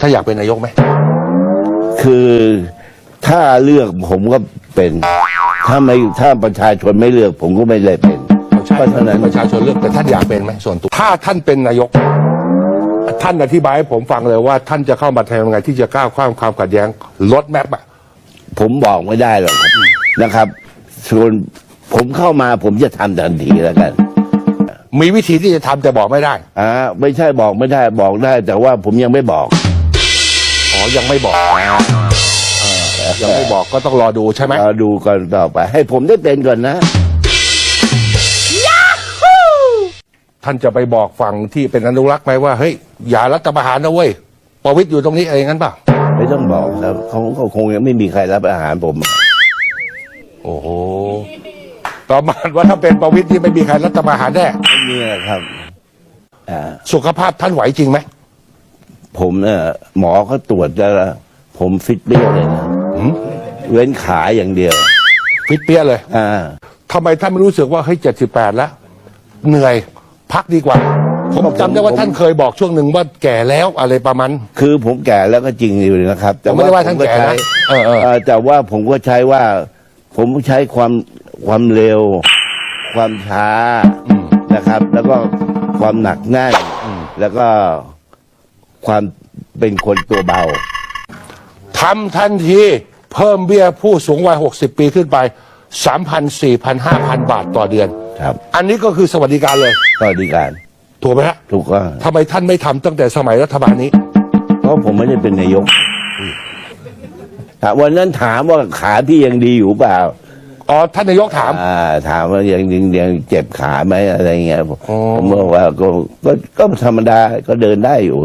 ถ้าอยากเป็นนายกไหม คือถ้าเลือกผมก็เป็น ถ้าไม่ถ้าประชาชนไม่เลือก ผมก็ไม่ได้เป็นใช่เพราะฉะนั้นประชาชนเลือกแต่ท่านอยากเป็นไหมส่วนตัวถ้าท่านเป็นนายก ท่านอธิบายให้ผมฟังเลยว่าท่านจะเข้ามาทำยังไงที่จะก้าวข้ามความขัดแย้งลดแมปอะผมบอกไม่ได้หรอกครับนะครับ ส่วนผมเข้ามาผมจะทำทันทีแล้วกันมีวิธีที่จะทำแต่บอกไม่ได้ อ่าไม่ใช่บอกไม่ได้บอกได้ แต่ว่าผมยังไม่บอก อ๋อยังไม่บอกเออยังไม่บอกก็ต้องรอดูใช่ไหมเราดูก่อนต่อไป ให้ผมได้เป็นก่อนนะ ท่านจะไปบอกฝั่งที่เป็นอนุรักษ์ไหมว่า เฮ้ย อย่ารัฐประหารนะเว้ยประวิตยอยู่ตรงนี้อะไรอย่างนั้นเปล่าไม่ต้องบอกครับเขาเขาคงยังไม่มีใครรับอาหารผม โอ้โหประมาณว่าถ้าเป็นประวิตยที่ไม่มีใครรัฐประหารแน่ไม่มีครับอ่าสุขภาพท่านไหวจริงไหม ผมเนี่ยหมอเขาตรวจแล้วนะผมฟิตเปี้ยเลยนะเว้นขาอย่างเดียว ฟิตเปี้ยเลย อ่าทำไมท่านไม่รู้สึกว่าเฮ้ยเจ็ดสิบแปดแล้ว เหนื่อยพักดีกว่า ผมจำได้ว่าท่านเคยบอกช่วงหนึ่งว่าแก่แล้วอะไรประมาณ คือผมแก่แล้วก็จริงอยู่นะครับ แต่ผมไม่ได้ว่าผท่านก็แก่นะใช้เออเออ เอ่อแต่ว่าผมก็ใช้ว่า ผมใช้ความความเร็ว ความช้านะครับ แล้วก็ความหนักแน่นแล้วก็ ความเป็นคนตัวเบาทำทันทีเพิ่มเบี้ยผู้สูงวัย 60 ปีขึ้นไป 3,000 4,000 5,000 บาทต่อเดือน ครับอันนี้ก็คือสวัสดิการเลยก็ดีการถูกไหมฮะถูกก็ทำไมท่านไม่ทำตั้งแต่สมัยรัฐบาลนี้ เพราะผมไม่ได้เป็นนายกถามวันนั้นถามว่าขาพี่ยังดีอยู่เปล่า อ๋อ ท่านนายกถาม อ่า ถามว่ายังยังยังเจ็บขาไหมอะไรเงี้ยผมอ๋อ ผมบอกว่าก็ก็ก็ธรรมดาก็เดินได้อยู่